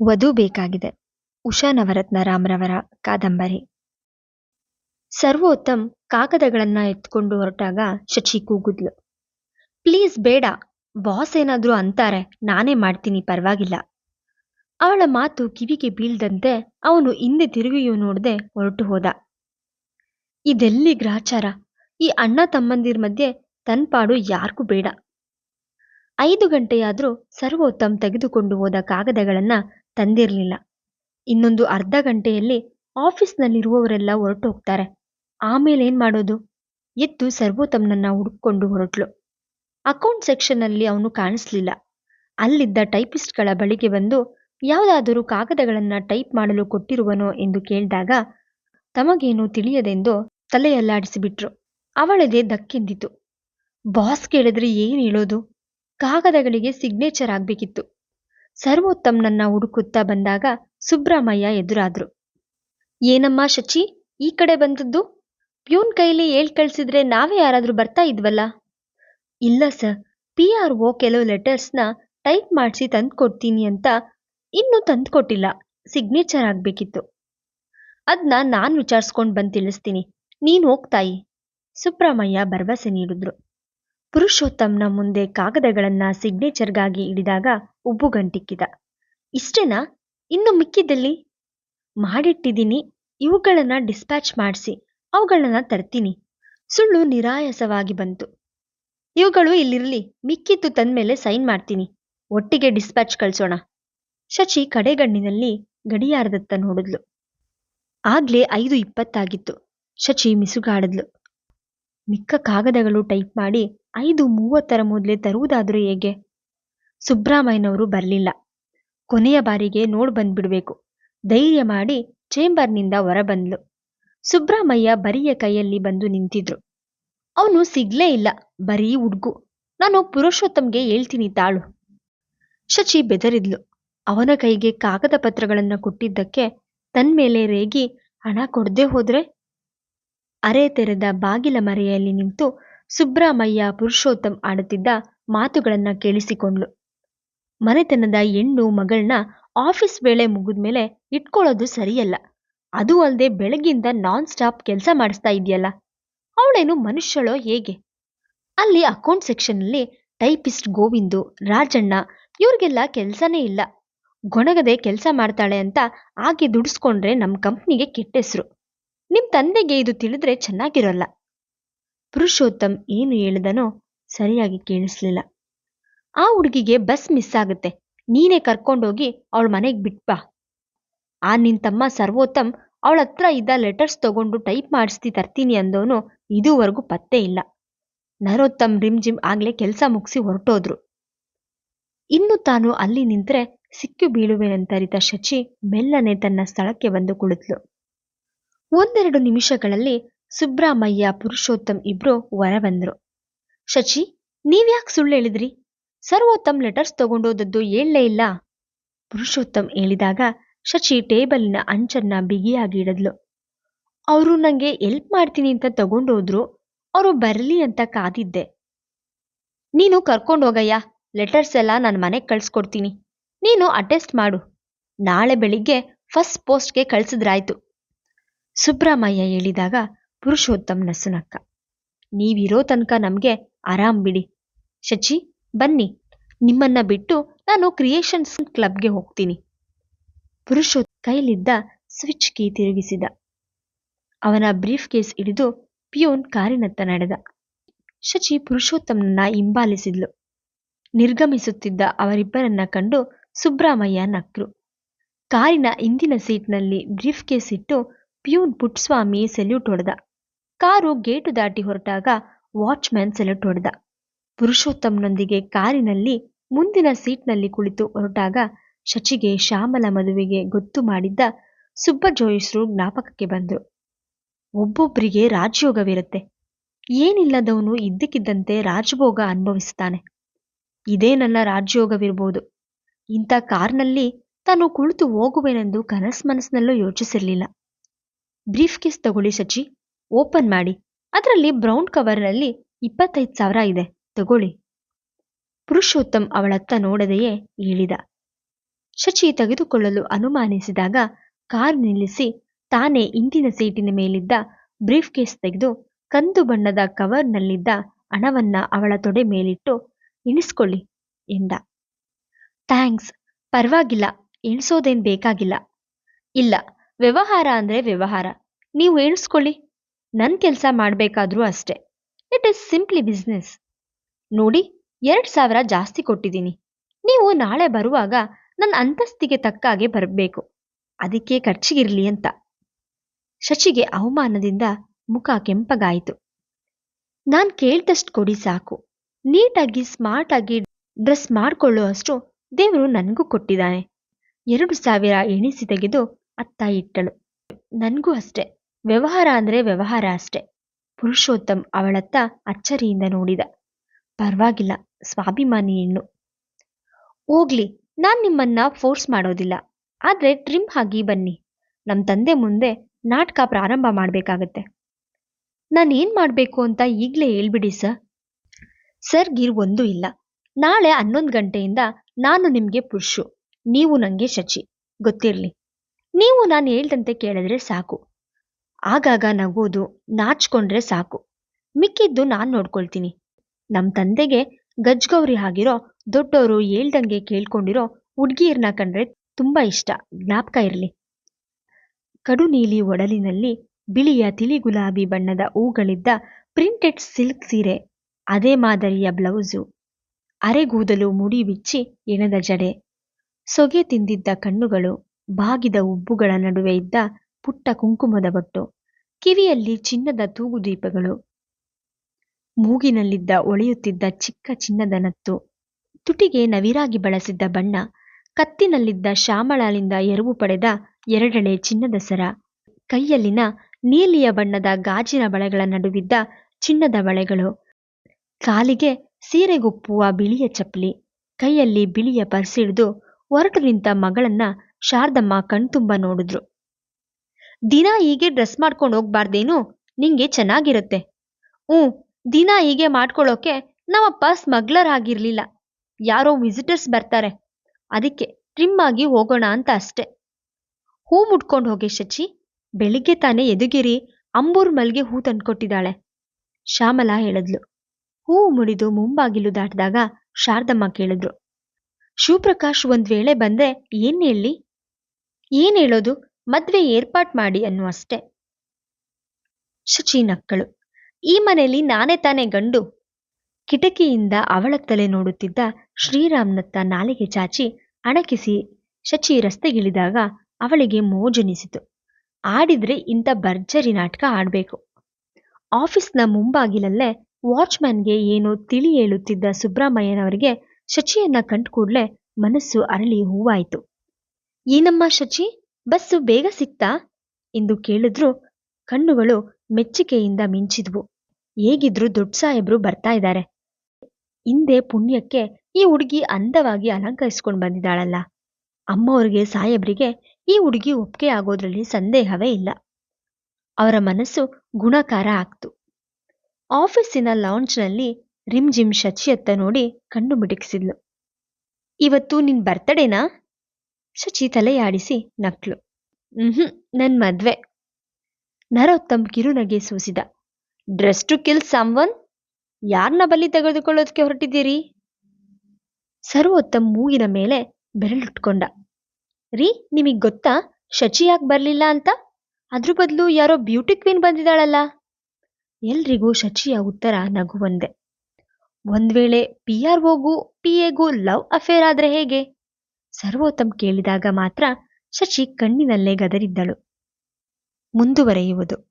ವಧು ಬೇಕಾಗಿದೆ. ಉಷಾ ನವರತ್ನ ರಾಮ್ರವರ ಕಾದಂಬರಿ. ಸರ್ವೋತ್ತಮ್ ಕಾಗದಗಳನ್ನ ಎತ್ಕೊಂಡು ಹೊರಟಾಗ ಶಚಿ ಕೂಗುದ್ಲು. ಪ್ಲೀಸ್ ಬೇಡ, ಬಾಸ್ ಏನಾದ್ರೂ ಅಂತಾರೆ, ನಾನೇ ಮಾಡ್ತೀನಿ, ಪರವಾಗಿಲ್ಲ. ಅವಳ ಮಾತು ಕಿವಿಗೆ ಬೀಳ್ದಂತೆ ಅವನು ಹಿಂದೆ ತಿರುಗಿಯೂ ನೋಡದೆ ಹೊರಟು ಹೋದ. ಇದೆಲ್ಲಿ ಗ್ರಾಚಾರ? ಈ ಅಣ್ಣ ತಮ್ಮಂದಿರ ಮಧ್ಯೆ ತನ್ಪಾಡು ಯಾರಿಗೂ ಬೇಡ. ಐದು ಗಂಟೆಯಾದ್ರೂ ಸರ್ವೋತ್ತಮ್ ತೆಗೆದುಕೊಂಡು ಹೋದ ಕಾಗದಗಳನ್ನ ತಂದಿರಲಿಲ್ಲ. ಇನ್ನೊಂದು ಅರ್ಧ ಗಂಟೆಯಲ್ಲಿ ಆಫೀಸ್ನಲ್ಲಿರುವವರೆಲ್ಲ ಹೊರಟು ಹೋಗ್ತಾರೆ ಆಮೇಲೆ ಏನ್ ಮಾಡೋದು? ಎದ್ದು ಸರ್ವೋತ್ತಮ್ನನ್ನ ಹುಡುಕೊಂಡು ಹೊರಟ್ಲು. ಅಕೌಂಟ್ ಸೆಕ್ಷನ್ನಲ್ಲಿ ಅವನು ಕಾಣಿಸ್ಲಿಲ್ಲ. ಅಲ್ಲಿದ್ದ ಟೈಪಿಸ್ಟ್ಗಳ ಬಳಿಗೆ ಬಂದು, ಯಾವುದಾದರೂ ಕಾಗದಗಳನ್ನ ಟೈಪ್ ಮಾಡಲು ಕೊಟ್ಟಿರುವನೋ ಎಂದು ಕೇಳಿದಾಗ, ತಮಗೇನು ತಿಳಿಯದೆಂದು ತಲೆಯಲ್ಲಾಡಿಸಿಬಿಟ್ರು. ಅವಳದೇ ದಕ್ಕೆಂದಿತು ಬಾಸ್ ಕೇಳಿದ್ರೆ ಏನ್ ಹೇಳೋದು? ಕಾಗದಗಳಿಗೆ ಸಿಗ್ನೇಚರ್ ಆಗ್ಬೇಕಿತ್ತು. ಸರ್ವೋತ್ತಮ್ನನ್ನ ಹುಡುಕುತ್ತಾ ಬಂದಾಗ ಸುಬ್ರಹ್ಮಯ್ಯ ಎದುರಾದ್ರು. ಏನಮ್ಮ ಶಚಿ, ಈ ಕಡೆ ಬಂದದ್ದು? ಪ್ಯೂನ್ ಕೈಲಿ ಹೇಳ್ ಕಳ್ಸಿದ್ರೆ ನಾವೇ ಯಾರಾದ್ರೂ ಬರ್ತಾ ಇದ್ವಲ್ಲ? ಇಲ್ಲ ಸರ್, ಪಿ ಆರ್ ಒ ಕೆಲವು ಲೆಟರ್ಸ್ನ ಟೈಪ್ ಮಾಡಿಸಿ ತಂದ್ಕೊಡ್ತೀನಿ ಅಂತ ಇನ್ನೂ ತಂದ್ಕೊಟ್ಟಿಲ್ಲ. ಸಿಗ್ನೇಚರ್ ಆಗಬೇಕಿತ್ತು. ಅದನ್ನ ನಾನು ವಿಚಾರಿಸ್ಕೊಂಡು ಬಂದು ತಿಳಿಸ್ತೀನಿ. ನೀನು ಹೋಗ್ತಾಯಿ ಸುಬ್ರಹ್ಮಯ್ಯ ಭರವಸೆ ನೀಡಿದ್ರು. ಪುರುಷೋತ್ತಮ್ನ ಮುಂದೆ ಕಾಗದಗಳನ್ನ ಸಿಗ್ನೇಚರ್ಗಾಗಿ ಹಿಡಿದಾಗ ಉಬ್ಬುಗಂಟಿಕ್ಕಿದ ಇಷ್ಟೇನಾ? ಇನ್ನು ಮಿಕ್ಕಿದ್ದಲ್ಲಿ? ಮಾಡಿಟ್ಟಿದ್ದೀನಿ. ಇವುಗಳನ್ನ ಡಿಸ್ಪ್ಯಾಚ್ ಮಾಡಿಸಿ, ಅವುಗಳನ್ನ ತರ್ತೀನಿ. ಸುಳ್ಳು ನಿರಾಯಾಸವಾಗಿ ಬಂತು. ಇವುಗಳು ಇಲ್ಲಿರಲಿ, ಮಿಕ್ಕಿದ್ದು ತಂದ್ಮೇಲೆ ಸೈನ್ ಮಾಡ್ತೀನಿ. ಒಟ್ಟಿಗೆ ಡಿಸ್ಪ್ಯಾಚ್ ಕಳ್ಸೋಣ. ಶಚಿ ಕಡೆಗಣ್ಣಿನಲ್ಲಿ ಗಡಿಯಾರದತ್ತ ನೋಡಿದ್ಲು. ಆಗ್ಲೇ ಐದು ಇಪ್ಪತ್ತಾಗಿತ್ತು. ಶಚಿ ಮಿಸುಗಾಡಿದ್ಲು. ಮಿಕ್ಕ ಕಾಗದಗಳು ಟೈಪ್ ಮಾಡಿ ಐದು ಮೂವತ್ತರ ಮೊದಲೇ ತರುವುದಾದರೂ ಹೇಗೆ? ಸುಬ್ರಾಮಯ್ಯನವರು ಬರಲಿಲ್ಲ. ಕೊನೆಯ ಬಾರಿಗೆ ನೋಡ್ ಬಂದ್ಬಿಡ್ಬೇಕು. ಧೈರ್ಯ ಮಾಡಿ ಚೇಂಬರ್ನಿಂದ ಹೊರಬಂದ್ಲು ಸುಬ್ರಾಮಯ್ಯ ಬರಿಯ ಕೈಯಲ್ಲಿ ಬಂದು ನಿಂತಿದ್ರು. ಅವನು ಸಿಗ್ಲೇ ಇಲ್ಲ, ಬರೀ ಹುಡ್ಗು. ನಾನು ಪುರುಷೋತ್ತಮ್ಗೆ ಹೇಳ್ತೀನಿ ತಾಳು. ಶಚಿ ಬೆದರಿದ್ಲು. ಅವನ ಕೈಗೆ ಕಾಗದ ಪತ್ರಗಳನ್ನ ಕೊಟ್ಟಿದ್ದಕ್ಕೆ ತನ್ಮೇಲೆ ರೇಗಿ, ಹಣ ಕೊಡದೆ ಹೋದ್ರೆ ಅರೆ ತೆರೆದ ಬಾಗಿಲ ಮರೆಯಲ್ಲಿ ನಿಂತು ಸುಬ್ರಾಮಯ್ಯ ಪುರುಷೋತ್ತಮ್ ಆಡುತ್ತಿದ್ದ ಮಾತುಗಳನ್ನ ಕೇಳಿಸಿಕೊಂಡ್ಳು. ಮನೆತನದ ಹೆಣ್ಣು ಮಗಳನ್ನ ಆಫೀಸ್ ವೇಳೆ ಮುಗಿದ್ಮೇಲೆ ಇಟ್ಕೊಳ್ಳೋದು ಸರಿಯಲ್ಲ. ಅದು ಅಲ್ಲದೆ ಬೆಳಗಿಂದ ನಾನ್ ಸ್ಟಾಪ್ ಕೆಲಸ ಮಾಡಿಸ್ತಾ ಇದೆಯಲ್ಲ. ಅವಳೇನು ಮನುಷ್ಯಳೋ ಹೇಗೆ? ಅಲ್ಲಿ ಅಕೌಂಟ್ ಸೆಕ್ಷನ್ನಲ್ಲಿ ಟೈಪಿಸ್ಟ್ ಗೋವಿಂದು, ರಾಜಣ್ಣ ಇವ್ರಿಗೆಲ್ಲ ಕೆಲಸನೇ ಇಲ್ಲ. ಗೊಣಗದೆ ಕೆಲಸ ಮಾಡ್ತಾಳೆ ಅಂತ ಆಕೆ ದುಡಿಸ್ಕೊಂಡ್ರೆ ನಮ್ಮ ಕಂಪ್ನಿಗೆ ಕೆಟ್ಟ ಹೆಸರು. ನಿಮ್ ತಂದೆಗೆ ಇದು ತಿಳಿದ್ರೆ ಚೆನ್ನಾಗಿರಲ್ಲ. ಪುರುಷೋತ್ತಮ್ ಏನು ಹೇಳಿದನೋ ಸರಿಯಾಗಿ ಕೇಳಿಸ್ಲಿಲ್ಲ. ಆ ಹುಡುಗಿಗೆ ಬಸ್ ಮಿಸ್ ಆಗುತ್ತೆ. ನೀನೇ ಕರ್ಕೊಂಡೋಗಿ ಅವಳ ಮನೆಗೆ ಬಿಟ್ಬಾ ಆ ನಿನ್ ತಮ್ಮ ಸರ್ವೋತ್ತಮ್ ಅವಳ ಹತ್ರ ಇದ್ದ ಲೆಟರ್ಸ್ ತಗೊಂಡು ಟೈಪ್ ಮಾಡಿಸ್ತಿ ತರ್ತೀನಿ ಅಂದವನು ಇದುವರೆಗೂ ಪತ್ತೆ ಇಲ್ಲ. ನರೋತ್ತಮ್ ರಿಮ್ಜಿಮ್ ಆಗ್ಲೇ ಕೆಲಸ ಮುಗಿಸಿ ಹೊರಟೋದ್ರು. ಇನ್ನು ತಾನು ಅಲ್ಲಿ ನಿಂತ್ರೆ ಸಿಕ್ಕಿ ಬೀಳುವೆನಂತರಿತ ಶಚಿ ಮೆಲ್ಲನೆ ತನ್ನ ಸ್ಥಳಕ್ಕೆ ಬಂದು ಕುಳಿತ್ಲು. ಒಂದೆರಡು ನಿಮಿಷಗಳಲ್ಲಿ ಸುಬ್ರಾಮಯ್ಯ ಪುರುಷೋತ್ತಮ್ ಇಬ್ರು ಹೊರ ಬಂದ್ರು ಶಚಿ, ನೀವ್ಯಾಕೆ ಸುಳ್ಳು ಹೇಳಿದ್ರಿ? ಸರ್ವೋತ್ತಮ್ ಲೆಟರ್ಸ್ ತಗೊಂಡೋದದ್ದು ಹೇಳಲೇ ಇಲ್ಲ? ಪುರುಷೋತ್ತಮ್ ಹೇಳಿದಾಗ ಶಚಿ ಟೇಬಲ್ನ ಅಂಚನ್ನ ಬಿಗಿಯಾಗಿ ಇಡದ್ಲು ಅವರು ನಂಗೆ ಎಲ್ಪ್ ಮಾಡ್ತೀನಿ ಅಂತ ತಗೊಂಡೋದ್ರು, ಅವರು ಬರಲಿ ಅಂತ ಕಾದಿದ್ದೆ. ನೀನು ಕರ್ಕೊಂಡೋಗಯ್ಯ ಲೆಟರ್ಸ್ ಎಲ್ಲ ನನ್ನ ಮನೆಗೆ ಕಳ್ಸ್ಕೊಡ್ತೀನಿ. ನೀನು ಅಟೆಸ್ಟ್ ಮಾಡು. ನಾಳೆ ಬೆಳಿಗ್ಗೆ ಫಸ್ಟ್ ಪೋಸ್ಟ್ಗೆ ಕಳ್ಸಿದ್ರಾಯ್ತು. ಸುಬ್ರಹ್ಮಯ್ಯ ಹೇಳಿದಾಗ, ಪುರುಷೋತ್ತಮ್ ನಸುನಕ್ಕ, ನೀವಿರೋ ತನಕ ನಮಗೆ ಆರಾಮ್ ಬಿಡಿ. ಶಚಿ, ಬನ್ನಿ. ನಿಮ್ಮನ್ನ ಬಿಟ್ಟು ನಾನು ಕ್ರಿಯೇಷನ್ಸ್ ಕ್ಲಬ್ಗೆ ಹೋಗ್ತೀನಿ. ಪುರುಷೋತ್ ಕೈಲಿದ್ದ ಸ್ವಿಚ್ ಕೀ ತಿರುಗಿಸಿದ. ಅವನ ಬ್ರೀಫ್ ಕೇಸ್ ಹಿಡಿದು ಪಿಯೋನ್ ಕಾರಿನತ್ತ ನಡೆದ. ಶಚಿ ಪುರುಷೋತ್ತಮ್ನ ಹಿಂಬಾಲಿಸಿದ್ಲು. ನಿರ್ಗಮಿಸುತ್ತಿದ್ದ ಅವರಿಬ್ಬರನ್ನ ಕಂಡು ಸುಬ್ರಹ್ಮಯ್ಯ ನಕ್ರು. ಕಾರಿನ ಹಿಂದಿನ ಸೀಟ್ನಲ್ಲಿ ಬ್ರೀಫ್ ಕೇಸ್ ಇಟ್ಟು ಪ್ಯೂನ್ ಪುಟ್ಸ್ವಾಮಿ ಸೆಲ್ಯೂಟ್ ಹೊಡೆದ. ಕಾರು ಗೇಟು ದಾಟಿ ಹೊರಟಾಗ ವಾಚ್ಮ್ಯಾನ್ ಸೆಲ್ಯೂಟ್ ಹೊಡೆದ. ಪುರುಷೋತ್ತಮ್ನೊಂದಿಗೆ ಕಾರಿನಲ್ಲಿ ಮುಂದಿನ ಸೀಟ್ನಲ್ಲಿ ಕುಳಿತು ಹೊರಟಾಗ ಶಚಿಗೆ ಶ್ಯಾಮಲ ಮದುವೆಗೆ ಗೊತ್ತು ಮಾಡಿದ್ದ ಸುಬ್ಬಜೋಯಿಸ್ರು ಜ್ಞಾಪಕಕ್ಕೆ ಬಂದರು. ಒಬ್ಬೊಬ್ಬರಿಗೆ ರಾಜಯೋಗವಿರುತ್ತೆ. ಏನಿಲ್ಲದವನು ಇದ್ದಕ್ಕಿದ್ದಂತೆ ರಾಜಭೋಗ ಅನುಭವಿಸ್ತಾನೆ. ಇದೇ ನನ್ನ ರಾಜಯೋಗವಿರ್ಬೋದು. ಇಂಥ ಕಾರ್ನಲ್ಲಿ ತಾನು ಕುಳಿತು ಹೋಗುವೆನೆಂದು ಕನಸ್ ಮನಸ್ಸಿನಲ್ಲೂ ಯೋಚಿಸಿರಲಿಲ್ಲ. ಬ್ರೀಫ್ ಕೇಸ್ ತಗೊಳ್ಳಿ ಶಚಿ. ಓಪನ್ ಮಾಡಿ. ಅದರಲ್ಲಿ ಬ್ರೌನ್ ಕವರ್ನಲ್ಲಿ ಇಪ್ಪತ್ತೈದು ಸಾವಿರ ಇದೆ. ತಗೊಳ್ಳಿ. ಪುರುಷೋತ್ತಮ್ ಅವಳತ್ತ ನೋಡದೆಯೇ ಹೇಳಿದ. ಶಚಿ ತೆಗೆದುಕೊಳ್ಳಲು ಅನುಮಾನಿಸಿದಾಗ ಕಾರ್ ನಿಲ್ಲಿಸಿ ತಾನೇ ಇಂದಿನ ಸೀಟಿನ ಮೇಲಿದ್ದ ಬ್ರೀಫ್ ಕೇಸ್ ತೆಗೆದು ಕಂದು ಬಣ್ಣದ ಕವರ್ನಲ್ಲಿದ್ದ ಹಣವನ್ನ ಅವಳ ತೊಡೆ ಮೇಲಿಟ್ಟು ಎಣಿಸ್ಕೊಳ್ಳಿ ಎಂದ. ಥ್ಯಾಂಕ್ಸ್. ಪರವಾಗಿಲ್ಲ. ಎಣಿಸೋದೇನ್ ಬೇಕಾಗಿಲ್ಲ. ಇಲ್ಲ. ವ್ಯವಹಾರ ಅಂದ್ರೆ ವ್ಯವಹಾರ. ನೀವು ಎಣಿಸ್ಕೊಳ್ಳಿ ನನ್ನ ಕೆಲಸ ಮಾಡಬೇಕಾದ್ರೂ ಅಷ್ಟೇ. ಇಟ್ ಈಸ್ ಸಿಂಪ್ಲಿ ಬಿಸ್ನೆಸ್ ನೋಡಿ, ಎರಡು ಸಾವಿರ ಜಾಸ್ತಿ ಕೊಟ್ಟಿದ್ದೀನಿ. ನೀವು ನಾಳೆ ಬರುವಾಗ ನನ್ನ ಅಂತಸ್ತಿಗೆ ತಕ್ಕ ಹಾಗೆ ಬರಬೇಕು. ಅದಕ್ಕೆ ಖರ್ಚಿಗಿರಲಿ ಅಂತ. ಶಚಿಗೆ ಅವಮಾನದಿಂದ ಮುಖ ಕೆಂಪಗಾಯಿತು. ನಾನು ಕೇಳ್ದಷ್ಟು ಕೊಡಿ ಸಾಕು. ನೀಟಾಗಿ, ಸ್ಮಾರ್ಟಾಗಿ ಡ್ರೆಸ್ ಮಾಡ್ಕೊಳ್ಳೋ ಅಷ್ಟು ದೇವರು ನನಗೂ ಕೊಟ್ಟಿದ್ದಾನೆ. ಎರಡು ಸಾವಿರ ಎಣಿಸಿ ತೆಗೆದು ಅತ್ತ ಇಟ್ಟಳು. ನನಗೂ ಅಷ್ಟೆ. ವ್ಯವಹಾರ ಅಂದ್ರೆ ವ್ಯವಹಾರ ಅಷ್ಟೆ. ಪುರುಷೋತ್ತಮ್ ಅವಳತ್ತ ಅಚ್ಚರಿಯಿಂದ ನೋಡಿದ. ಪರವಾಗಿಲ್ಲ, ಸ್ವಾಭಿಮಾನಿ ಹೆಣ್ಣು. ಹೋಗ್ಲಿ, ನಾನ್ ನಿಮ್ಮನ್ನ ಫೋರ್ಸ್ ಮಾಡೋದಿಲ್ಲ. ಆದ್ರೆ ಟ್ರಿಮ್ ಆಗಿ ಬನ್ನಿ. ನಮ್ ತಂದೆ ಮುಂದೆ ನಾಟಕ ಪ್ರಾರಂಭ ಮಾಡ್ಬೇಕಾಗತ್ತೆ. ನಾನು ಏನ್ ಮಾಡ್ಬೇಕು ಅಂತ ಈಗ್ಲೇ ಹೇಳ್ಬಿಡಿ, ಸರ್. ಸರ್, ಗಿರ್ ಒಂದು ಇಲ್ಲ. ನಾಳೆ ಹನ್ನೊಂದು ಗಂಟೆಯಿಂದ ನಾನು ನಿಮ್ಗೆ ಪುರುಷು. ನೀವು ನಂಗೆ ಶಚಿ. ಗೊತ್ತಿರ್ಲಿ. ನೀವು ನಾನು ಹೇಳ್ದಂತೆ ಕೇಳಿದ್ರೆ ಸಾಕು. ಆಗಾಗ ನಗೋದು ನಾಚ್ಕೊಂಡ್ರೆ ಸಾಕು. ಮಿಕ್ಕಿದ್ದು ನಾನ್ ನೋಡ್ಕೊಳ್ತೀನಿ. ನಮ್ ತಂದೆಗೆ ಗಜ್ಗೌರಿ ಆಗಿರೋ ದೊಡ್ಡವರು ಹೇಳ್ದಂಗೆ ಕೇಳ್ಕೊಂಡಿರೋ ಹುಡ್ಗಿಯರ್ನ ಕಂಡ್ರೆ ತುಂಬಾ ಇಷ್ಟ. ಜ್ಞಾಪಕ ಇರಲಿ. ಕಡು ನೀಲಿ ಒಡಲಿನಲ್ಲಿ ಬಿಳಿಯ ತಿಳಿ ಗುಲಾಬಿ ಬಣ್ಣದ ಹೂಗಳಿದ್ದ ಪ್ರಿಂಟೆಡ್ ಸಿಲ್ಕ್ ಸೀರೆ, ಅದೇ ಮಾದರಿಯ ಬ್ಲೌಸು, ಅರೆಗೂದಲು ಮುಡಿ ಬಿಚ್ಚಿ ಎಣದ ಜಡೆ, ಸೊಗೆ ತಿಂದಿದ್ದ ಕಣ್ಣುಗಳು ಬಾಗಿದ ಉಬ್ಬುಗಳ ನಡುವೆ ಇದ್ದ ಪುಟ್ಟ ಕುಂಕುಮದ ಬಟ್ಟು, ಕಿವಿಯಲ್ಲಿ ಚಿನ್ನದ ತೂಗುದೀಪಗಳು ಮೂಗಿನಲ್ಲಿದ್ದ ಒಳೆಯುತ್ತಿದ್ದ ಚಿಕ್ಕ ಚಿನ್ನದ ನತ್ತು, ತುಟಿಗೆ ನವಿರಾಗಿ ಬಳಸಿದ್ದ ಬಣ್ಣ, ಕತ್ತಿನಲ್ಲಿದ್ದ ಶ್ಯಾಮಳಾಲಿಂದ ಎರವು ಪಡೆದ ಎರಡೆಳೆ ಚಿನ್ನದ ಸರ, ಕೈಯಲ್ಲಿನ ನೀಲಿಯ ಬಣ್ಣದ ಗಾಜಿನ ಬಳೆಗಳ ನಡುವಿದ್ದ ಚಿನ್ನದ ಬಳೆಗಳು, ಕಾಲಿಗೆ ಸೀರೆಗೊಪ್ಪುವ ಬಿಳಿಯ ಚಪ್ಪಲಿ, ಕೈಯಲ್ಲಿ ಬಿಳಿಯ ಪರ್ಸಿಡಿದು ಒರಟು ನಿಂತ ಮಗಳನ್ನ ಶಾರದಮ್ಮ ಕಣ್ತುಂಬ ನೋಡಿದ್ರು. ದಿನ ಹೀಗೆ ಡ್ರೆಸ್ ಮಾಡ್ಕೊಂಡು ಹೋಗ್ಬಾರ್ದೇನು? ನಿಂಗೆ ಚೆನ್ನಾಗಿರುತ್ತೆ. ಹ್ಞೂ, ದಿನ ಹೀಗೆ ಮಾಡ್ಕೊಳ್ಳೋಕೆ ನಮ್ಮಪ್ಪ ಸ್ಮಗ್ಲರ್ ಆಗಿರ್ಲಿಲ್ಲ ಯಾರೋ ವಿಸಿಟರ್ಸ್ ಬರ್ತಾರೆ. ಅದಕ್ಕೆ ಟ್ರಿಮ್ ಆಗಿ ಹೋಗೋಣ ಅಂತ ಅಷ್ಟೆ. ಹೂ ಮುಟ್ಕೊಂಡು ಹೋಗಿ ಶಚಿ. ಬೆಳಿಗ್ಗೆ ತಾನೇ ಎದುಗಿರಿ ಅಂಬೂರ್ ಮಲ್ಗೆ ಹೂ ತಂದ್ಕೊಟ್ಟಿದ್ದಾಳೆ. ಶ್ಯಾಮಲಾ ಹೇಳಿದ್ಲು. ಹೂ ಮುಡಿದು ಮುಂಬಾಗಿಲು ದಾಟಿದಾಗ ಶಾರದಮ್ಮ ಕೇಳಿದ್ರು. ಶಿವಪ್ರಕಾಶ್ ಒಂದ್ ವೇಳೆ ಬಂದ್ರೆ ಏನ್ ಹೇಳಿ? ಏನ್ ಹೇಳೋದು? ಮದ್ವೆ ಏರ್ಪಾಟ್ ಮಾಡಿ ಅನ್ನುವಷ್ಟೆ. ಶುಚಿ ನಕ್ಕಳು ಈ ಮನೆಯಲ್ಲಿ ನಾನೇ ತಾನೇ ಗಂಡು? ಕಿಟಕಿಯಿಂದ ಅವಳ ತಲೆ ನೋಡುತ್ತಿದ್ದ ಶ್ರೀರಾಮ್ನತ್ತ ನಾಲಿಗೆ ಚಾಚಿ ಅಣಕಿಸಿ ಶಚಿ ರಸ್ತೆಗಿಳಿದಾಗ ಅವಳಿಗೆ ಮೋಜನಿಸಿತು. ಆಡಿದ್ರೆ ಇಂಥ ಭರ್ಜರಿ ನಾಟಕ ಆಡ್ಬೇಕು. ಆಫೀಸ್ನ ಮುಂಬಾಗಿಲಲ್ಲೇ ವಾಚ್ಮ್ಯಾನ್ಗೆ ಏನೋ ತಿಳಿ ಹೇಳುತ್ತಿದ್ದ ಸುಬ್ರಹ್ಮಯ್ಯನವರಿಗೆ ಶಚಿಯನ್ನ ಕಂಡು ಕೂಡ್ಲೆ ಮನಸ್ಸು ಅರಳಿ ಹೂವಾಯಿತು. ಏನಮ್ಮ ಶಚಿ, ಬಸ್ಸು ಬೇಗ ಸಿಕ್ತಾ? ಎಂದು ಕೇಳಿದ್ರು ಕಣ್ಣುಗಳು ಮೆಚ್ಚುಗೆಯಿಂದ ಮಿಂಚಿದ್ವು. ಹೇಗಿದ್ರು ದೊಡ್ಡ ಸಾಹೇಬ್ರು ಬರ್ತಾ ಇದ್ದಾರೆ ಹಿಂದೆ ಪುಣ್ಯಕ್ಕೆ ಈ ಹುಡುಗಿ ಅಂದವಾಗಿ ಅಲಂಕರಿಸ್ಕೊಂಡು ಬಂದಿದ್ದಾಳಲ್ಲ. ಅಮ್ಮವ್ರಿಗೆ, ಸಾಹೇಬ್ರಿಗೆ ಈ ಹುಡುಗಿ ಒಪ್ಪಿಗೆ ಆಗೋದ್ರಲ್ಲಿ ಸಂದೇಹವೇ ಇಲ್ಲ. ಅವರ ಮನಸ್ಸು ಗುಣಕಾರ ಆಗ್ತು. ಆಫೀಸಿನ ಲಾಂಚ್ನಲ್ಲಿ ರಿಮ್ ಜಿಮ್ ಶಚಿಯತ್ತ ನೋಡಿ ಕಣ್ಣು ಮಿಟುಕಿಸಿದ್ಲು. ಇವತ್ತು ನಿನ್ ಬರ್ತಡೇನಾ ಶಚಿ ತಲೆಯಾಡಿಸಿ ನಕ್ಲು. ಹ್ಮ್ ನನ್ ಮದ್ವೆ. ನರೋತ್ತಮ್ ಕಿರುನಗೆ ಸೂಸಿದ. Dress to kill someone? ಯಾರನ್ನ ಬಲಿ ತೆಗೆದುಕೊಳ್ಳೋದಕ್ಕೆ ಹೊರಟಿದ್ದೀರಿ? ಸರ್ವೋತ್ತಮ್ ಮೂಗಿನ ಮೇಲೆ ಬೆರಳುಟ್ಕೊಂಡ. ರೀ, ನಿಮಗ್ ಗೊತ್ತಾ? ಶಚಿ ಯಾಕೆ ಬರ್ಲಿಲ್ಲ ಅಂತ? ಅದ್ರ ಬದಲು ಯಾರೋ ಬ್ಯೂಟಿ ಕ್ವೀನ್ ಬಂದಿದ್ದಾಳಲ್ಲ ಎಲ್ರಿಗೂ ಶಚಿಯ ಉತ್ತರ ನಗುವಂದೆ. ಒಂದ್ ವೇಳೆ ಪಿ ಆರ್ ಓಗೂ ಪಿ ಎಗೂ ಲವ್ ಅಫೇರ್ ಆದ್ರೆ ಹೇಗೆ? ಸರ್ವೋತ್ತಮ್ ಕೇಳಿದಾಗ ಮಾತ್ರ ಶಶಿ ಕಣ್ಣಿನಲ್ಲೇ ಗದರಿದ್ದಳು. ಮುಂದುವರೆಯುವುದು.